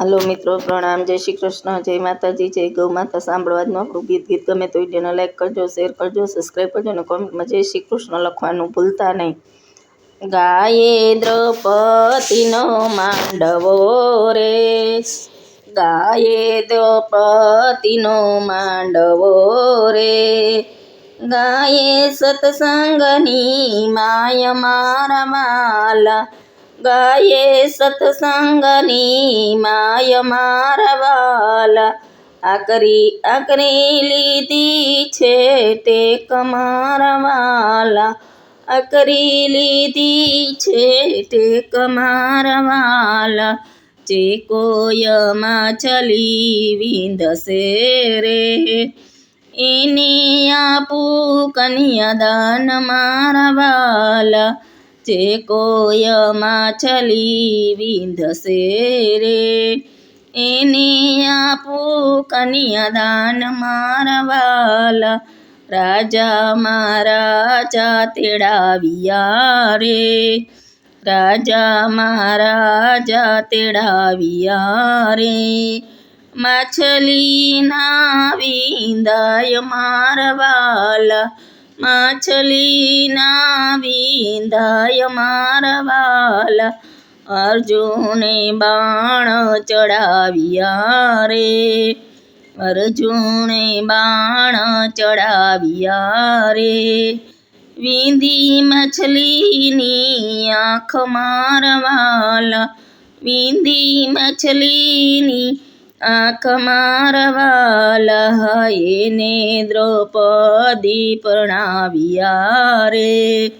હાલો મિત્રો, પ્રણામ. જય શ્રી કૃષ્ણ, જય માતાજી, જય ગૌ માતા. સાંભળવાનું આપણું ગીત ગીત ગમે તો વિડીયોને લાઈક કરજો શેર કરજો સબસ્ક્રાઈબ કરજો અને કોમેન્ટમાં જય શ્રી કૃષ્ણ લખવાનું ભૂલતા નહીં. ગાયે દ્રૌપદીનો માંડવો રે. ગાયે દ્રૌપદીનો માંડવો રે. ગાયે સત્સંગની માય મારા માલા ગાયે સત્સંગની માય મારવાલા. આકરી આકરી લીધી છે ટેક મારવાલા. વાલા આકરી લીધી છે ટેક મારવાલા. વાલા જે કોયમાં ચલી વિંધશે રે. એની આપું કન્યાદાન મારા વાલા જે કોય માછલી વિંધશે રે. એને આપું કન્યાદાન મારા વાલા રાજા મહારાજા તેડાવ્યા રે. રાજા મહારાજા તેડાવ્યા રે. માછલીના વિંદાય મારવાલા. માછલીના વિંધાય મારવાલા અર્જુને બાણ ચડાવ્યા રે. અર્જુને બાણ ચડાવ્યા રે. વિંધી મછલીની આંખ મારવાલા, વિંધી મછલીની આંખ મારવાલા એને દ્રૌપદી પ્રણાવ્યા રે.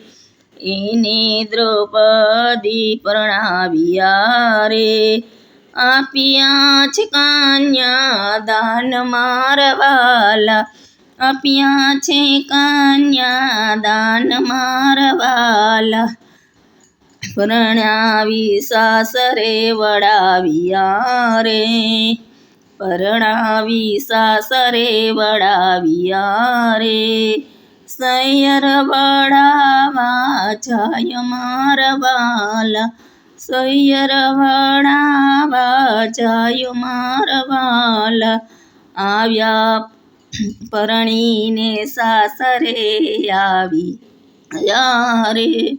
એને દ્રૌપદી પ્રણાવ્યા રે. આપ્યા છે કન્યા દાન મારવાલા આપ્યા છે કન્યા દાન મારવાલા. પ્રણાવી સાસરે વડાવ્યા રે. પરણાવી સાસરે વડાવ્યા રે. સૈયર વડાવા જાય મારવાલા સૈયર વડાવા જાય મારવાલા આવ્યા પરણીને સાસરે આવી રે.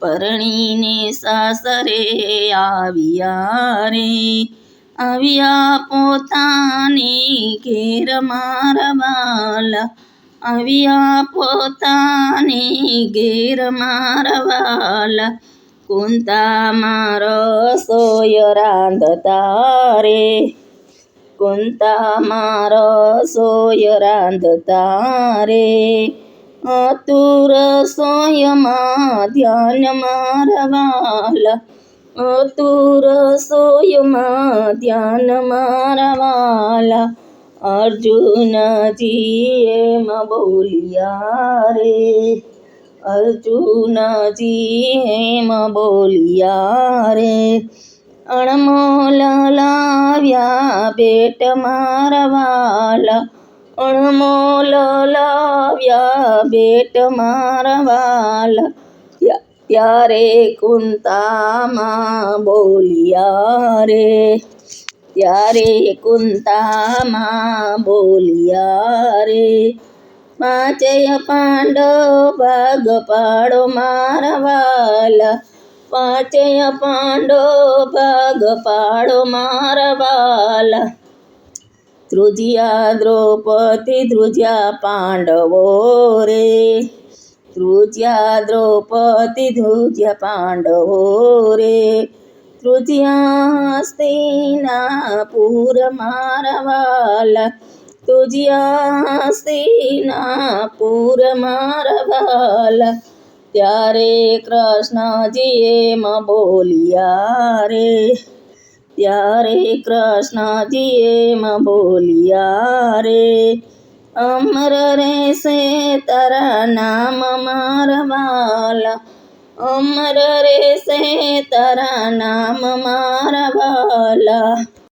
પરણીને સાસરે આવ્યા રે. આવ્યા પોતાની ઘેર મારવાલા આવ્યા પોતાની ઘેર મારવાલા કુંતા મારો સોય રાંધતા રે. કુંતા મારો સોય રાંધતા રે. તું રસોયમાં ધ્યાન મારવાલા તું રસોયમાં ધ્યાન મારવાલા અર્જુનજી એમ બોલ્યા રે. અર્જુનજી એમ બોલ્યા રે. અણમોલ લાવ્યા બેટ મારવાલા અણમોલ લાવ્યા બેટ મારવાલા ત્યારે કુંતામાં બોલિયા રે ત્યારે કુંતામાં બોલિયા રે પાંચય પાંડવ ભાગ પાડો મારવાલા પાંચય પાંડવ ભાગ પાડો મારવાલા ધ્રુજિયા દ્રૌપદી, ધ્રુજ્યા પાંડવો રે. ધ્રુજ્યા દ્રૌપદી ધ્રુજ્યા પાંડવો રે. ધ્રુજ્યા સ્ત્રીના પૂર મારવાલા. તુજ્યા સ્ત્રીના પૂર મારવાલા. ત્યારે કૃષ્ણજીએ એમ બોલિયા રે. ત્યારે કૃષ્ણજીએ એમ બોલિયા રે. અમર રહેશે તારા નામ મારવાલા અમર રહેશે તારા નામ મારવાલા